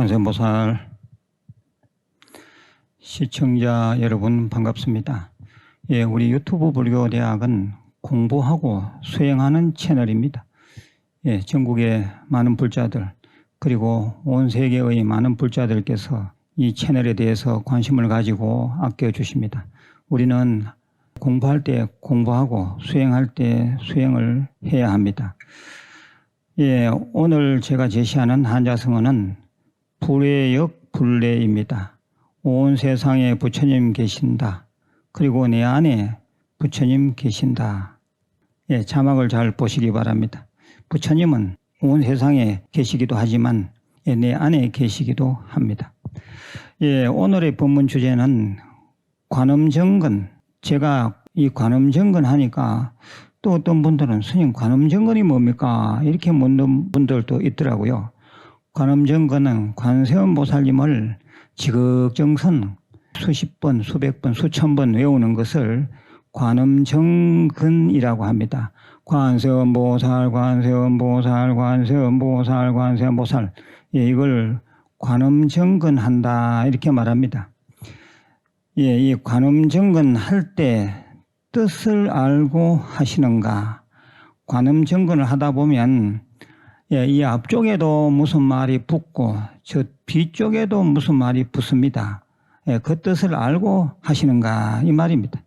관세음보살 시청자 여러분 반갑습니다. 예, 우리 유튜브 불교대학은 공부하고 수행하는 채널입니다. 예, 전국의 많은 불자들 그리고 온 세계의 많은 불자들께서 이 채널에 대해서 관심을 가지고 아껴 주십니다. 우리는 공부할 때 공부하고 수행할 때 수행을 해야 합니다. 예, 오늘 제가 제시하는 한자성어는 불외역 불례입니다. 온 세상에 부처님 계신다. 그리고 내 안에 부처님 계신다. 예, 자막을 잘 보시기 바랍니다. 부처님은 온 세상에 계시기도 하지만 예, 내 안에 계시기도 합니다. 예, 오늘의 본문 주제는 관음정근. 제가 이 관음정근 하니까 또 어떤 분들은 스님 관음정근이 뭡니까? 이렇게 묻는 분들도 있더라고요. 관음정근은 관세음 보살님을 지극정선 수십 번, 수백 번, 수천 번 외우는 것을 관음정근이라고 합니다. 관세음 보살, 관세음 보살, 관세음 보살, 관세음 보살. 예, 이걸 관음정근 한다. 이렇게 말합니다. 예, 이 관음정근 할 때 뜻을 알고 하시는가? 관음정근을 하다 보면 예, 이 앞쪽에도 무슨 말이 붙고 저 뒤쪽에도 무슨 말이 붙습니다. 예, 그 뜻을 알고 하시는가 이 말입니다.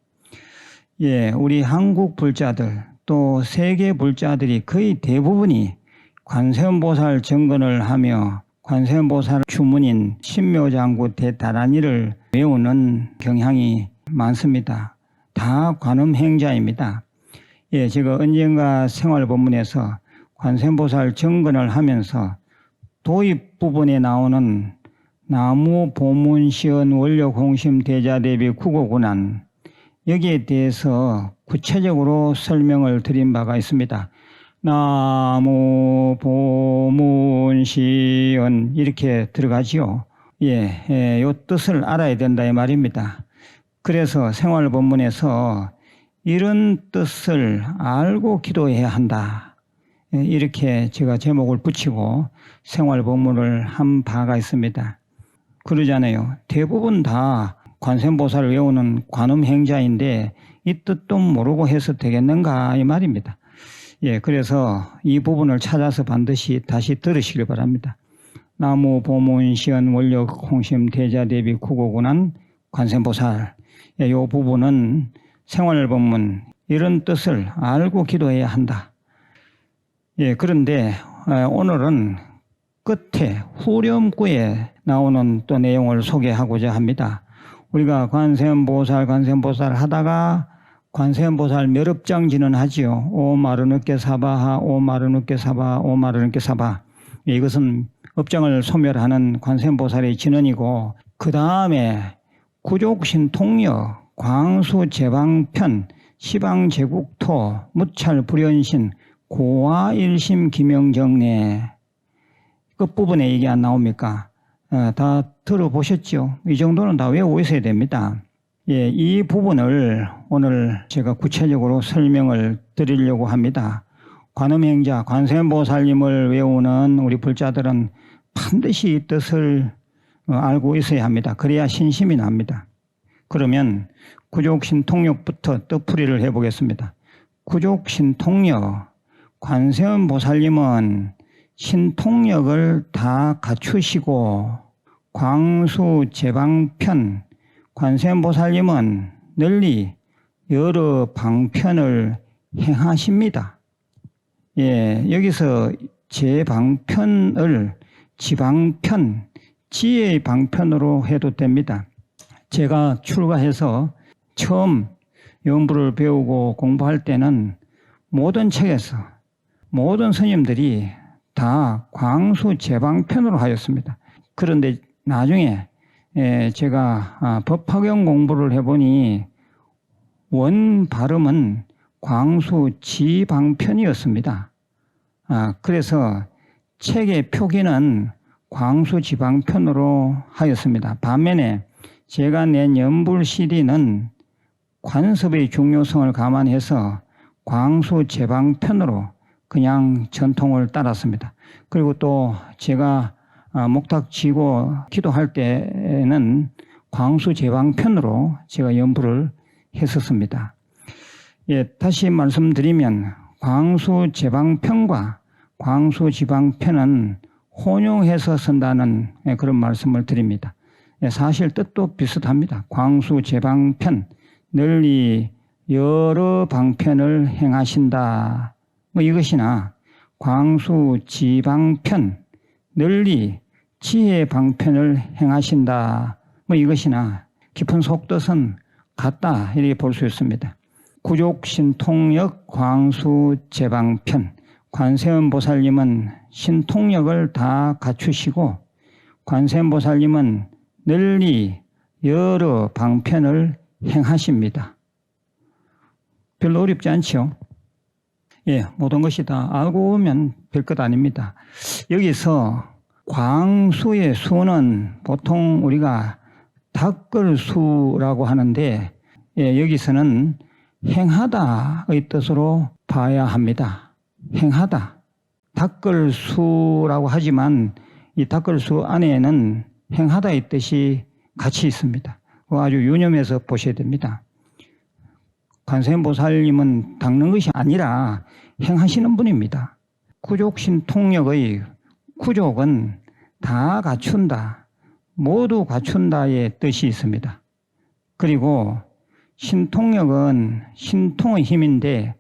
예, 우리 한국 불자들 또 세계 불자들이 거의 대부분이 관세음보살 정근을 하며 관세음보살 주문인 신묘장구 대다란이를 외우는 경향이 많습니다. 다 관음행자입니다. 예, 제가 언젠가 생활본문에서 관세음보살 정근을 하면서 도입 부분에 나오는 나무 보문 시연 원료 공심 대자 대비 국어군안 여기에 대해서 구체적으로 설명을 드린 바가 있습니다. 나무 보문 시연 이렇게 들어가지요. 예, 예, 요 뜻을 알아야 된다 이 말입니다. 그래서 생활 본문에서 이런 뜻을 알고 기도해야 한다. 예, 이렇게 제가 제목을 붙이고 생활 본문을 한 바가 있습니다. 그러잖아요. 대부분 다 관세음보살을 외우는 관음행자인데 이 뜻도 모르고 해서 되겠는가 이 말입니다. 예, 그래서 이 부분을 찾아서 반드시 다시 들으시길 바랍니다. 나무 보문 시연 원력 홍심 대자 대비 국어군한 관세음보살 예, 이 부분은 생활법문 이런 뜻을 알고 기도해야 한다. 예, 그런데 오늘은 끝에 후렴구에 나오는 또 내용을 소개하고자 합니다. 우리가 관세음보살, 관세음보살 하다가 관세음보살 멸업장지는 하지요. 오 마르느께 사바하, 오 마르느께 사바, 오 마르느께 사바. 이것은 업장을 소멸하는 관세음보살의 진언이고 그 다음에 구족신통력, 광수제방편, 시방제국토, 무찰불연신, 고화일심 기명정례 끝부분에 이게 안 나옵니까? 어, 다 들어보셨죠? 이 정도는 다 외우고 있어야 됩니다. 예, 이 부분을 오늘 제가 구체적으로 설명을 드리려고 합니다. 관음행자, 관세음보살님을 외우는 우리 불자들은 반드시 이 뜻을 어, 알고 있어야 합니다. 그래야 신심이 납니다. 그러면 구족신통력부터 뜻풀이를 해보겠습니다. 구족신통력, 관세음 보살님은 신통력을 다 갖추시고 광수 제방편 관세음 보살님은 널리 여러 방편을 행하십니다. 예, 여기서 제방편을 지방편, 지의 방편으로 해도 됩니다. 제가 출가해서 처음 연부를 배우고 공부할 때는 모든 책에서 모든 스님들이 다 광수 제방편으로 하였습니다. 그런데 나중에 제가 아, 법학용 공부를 해보니 원 발음은 광수 지방편이었습니다. 아, 그래서 책의 표기는 광수 지방편으로 하였습니다. 반면에 제가 낸 연불 CD는 관습의 중요성을 감안해서 광수 제방편으로 그냥 전통을 따랐습니다. 그리고 또 제가 아, 목탁 치고 기도할 때는 광수 제방편으로 제가 연부를 했었습니다. 예, 다시 말씀드리면 광수 제방 편과 광수 지방 편은 혼용해서 쓴다는 예, 그런 말씀을 드립니다. 예, 사실 뜻도 비슷합니다. 광수 제방편 널리 여러 방편을 행하신다. 뭐 이것이나 광수 지방편 널리 지혜 방편을 행하신다. 뭐 이것이나 깊은 속뜻은 같다 이렇게 볼 수 있습니다. 구족 신통력 광수 제방편 관세음 보살님은 신통력을 다 갖추시고 관세음 보살님은 널리 여러 방편을 행하십니다. 별로 어렵지 않죠? 예, 모든 것이 다 알고 오면 별 것 아닙니다. 여기서 광수의 수는 보통 우리가 닦을 수라고 하는데 예, 여기서는 행하다의 뜻으로 봐야 합니다. 행하다. 닦을 수라고 하지만 이 닦을 수 안에는 행하다의 뜻이 같이 있습니다. 아주 유념해서 보셔야 됩니다. 관세음보살님은 닦는 것이 아니라 행하시는 분입니다. 구족신 통력의 구족은 다 갖춘다. 모두 갖춘다의 뜻이 있습니다. 그리고 신통력은 신통의 힘인데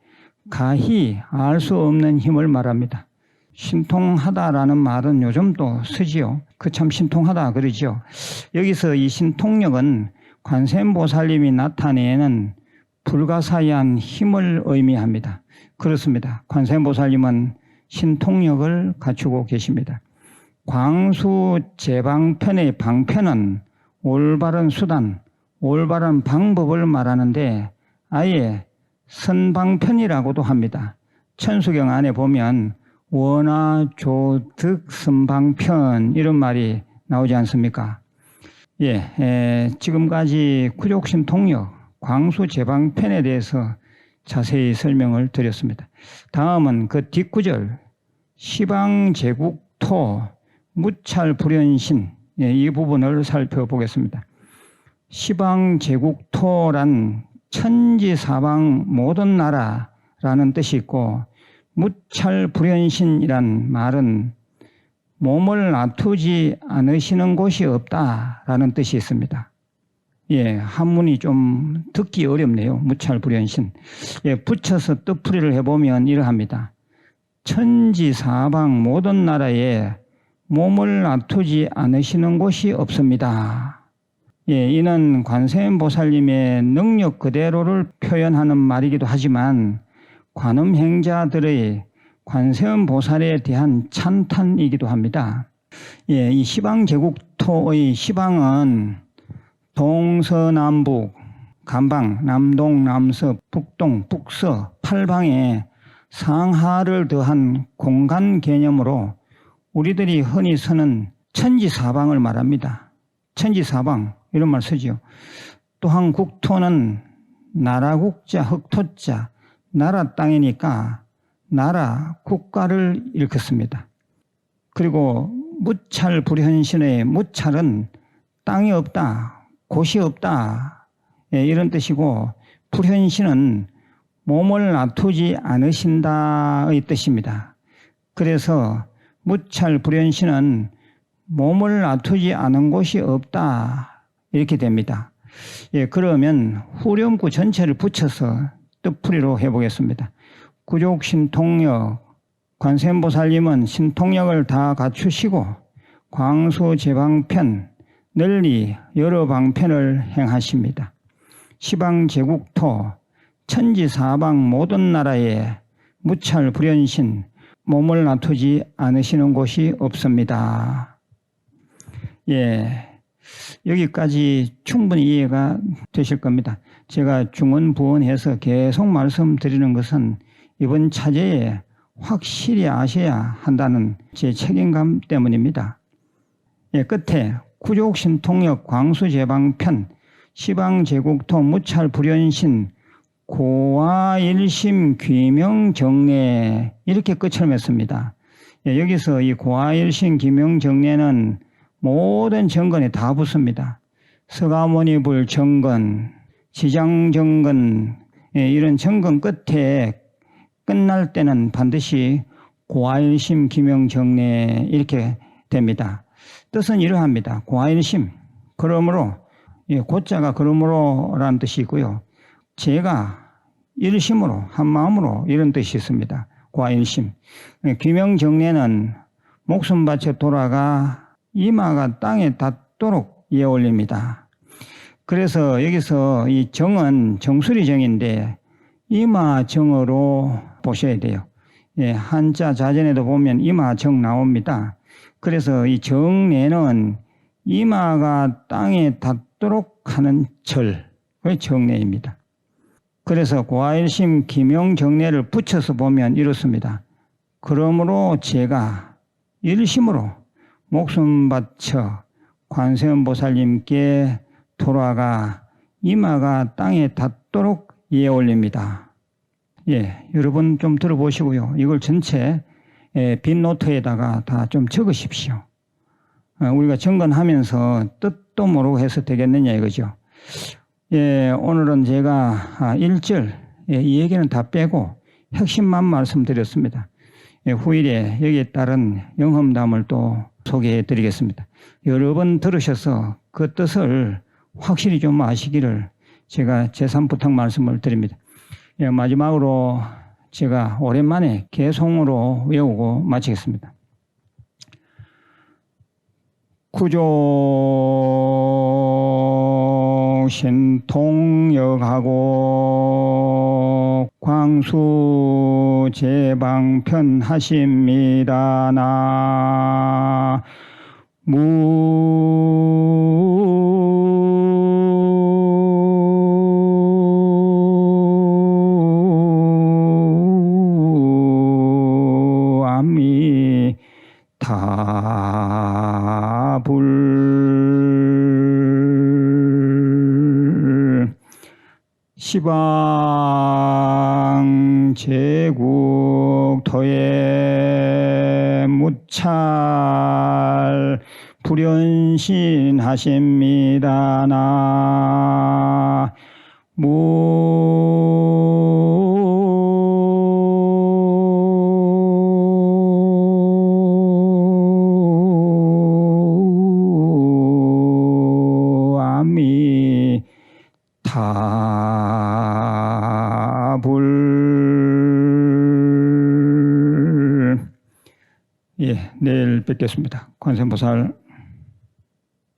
가히 알 수 없는 힘을 말합니다. 신통하다라는 말은 요즘 또 쓰지요. 그 참 신통하다 그러죠. 여기서 이 신통력은 관세음보살님이 나타내는 불가사의한 힘을 의미합니다. 그렇습니다. 관세음보살님은 신통력을 갖추고 계십니다. 광수 제방편의 방편은 올바른 수단, 올바른 방법을 말하는데 아예 선방편이라고도 합니다. 천수경 안에 보면 원화 조득 선방편 이런 말이 나오지 않습니까? 예, 에, 지금까지 구족신 통역 광수 제방편에 대해서 자세히 설명을 드렸습니다. 다음은 그 뒷구절 시방 제국토 무찰 불현신 예, 이 부분을 살펴보겠습니다. 시방 제국토란 천지 사방 모든 나라라는 뜻이 있고 무찰 불현신이란 말은 몸을 놔두지 않으시는 곳이 없다라는 뜻이 있습니다. 예, 한문이 좀 듣기 어렵네요. 무찰 불현신. 예, 붙여서 뜻풀이를 해보면 이러합니다. 천지 사방 모든 나라에 몸을 놔두지 않으시는 곳이 없습니다. 예, 이는 관세음 보살님의 능력 그대로를 표현하는 말이기도 하지만 관음행자들의 관세음 보살에 대한 찬탄이기도 합니다. 예, 이 시방 제국토의 시방은 동서남북, 간방, 남동, 남서, 북동, 북서, 팔방에 상하를 더한 공간 개념으로 우리들이 흔히 쓰는 천지사방을 말합니다. 천지사방 이런 말 쓰지요. 또한 국토는 나라국자, 흑토자, 나라 땅이니까 나라, 국가를 일컫습니다. 그리고 무찰 불현신의 무찰은 땅이 없다, 곳이 없다 예, 이런 뜻이고 불현신은 몸을 놔두지 않으신다의 뜻입니다. 그래서 무찰 불현신은 몸을 놔두지 않은 곳이 없다 이렇게 됩니다. 예, 그러면 후렴구 전체를 붙여서 뜻풀이로 해보겠습니다. 구족 신통력 관세음보살님은 신통력을 다 갖추시고 광수 제방편 널리 여러 방편을 행하십니다. 시방 제국토 천지 사방 모든 나라에 무찰 불현신 몸을 놔두지 않으시는 곳이 없습니다. 예. 여기까지 충분히 이해가 되실 겁니다. 제가 중언부언해서 계속 말씀드리는 것은 이번 차제에 확실히 아셔야 한다는 제 책임감 때문입니다. 예, 끝에 구족신 통역 광수제방편 시방제국토 무찰 불현신 고화일심 귀명 정례 이렇게 끝을 맺습니다. 예, 여기서 이 고아일신 김영정례는 모든 정건에 다 붙습니다. 서가모니불 정건, 지장정건 예, 이런 정건 끝에 끝날 때는 반드시 고아일심 김영정례 이렇게 됩니다. 뜻은 이러합니다. 고아일심 그러므로 예, 고자가 그러므로라는 뜻이 있고요. 제가 일심으로 한 마음으로 이런 뜻이 있습니다. 고아일심. 예, 김영정례는 목숨 바쳐 돌아가 이마가 땅에 닿도록 예 올립니다. 그래서 여기서 이 정은 정수리 정인데 이마 정으로 보셔야 돼요. 예, 한자 자전에도 보면 이마 정 나옵니다. 그래서 이 정례는 이마가 땅에 닿도록 하는 절의 정례입니다. 그래서 고아일심 김영정례를 붙여서 보면 이렇습니다. 그러므로 제가 일심으로 목숨 바쳐 관세음보살님께 돌아가 이마가 땅에 닿도록 예 올립니다. 예, 여러분 좀 들어보시고요. 이걸 전체 예, 빈 노트에다가 다 좀 적으십시오. 어, 우리가 정건하면서 뜻도 모르고 해서 되겠느냐 이거죠. 예, 오늘은 제가 아, 1절 예, 이 얘기는 다 빼고 핵심만 말씀드렸습니다. 예, 후일에 여기에 따른 영험담을 또 소개해 드리겠습니다. 여러 번 들으셔서 그 뜻을 확실히 좀 아시기를 제가 제3부탁 말씀을 드립니다. 예, 마지막으로 제가 오랜만에 개송으로 외우고 마치겠습니다. 구조 신통역하고 광수 제방편 하십니다. 나 무 타불. 시방 제국 토에 무찰 불연신하십니다. 나 무 타불 예, 내일 뵙겠습니다. 관세음보살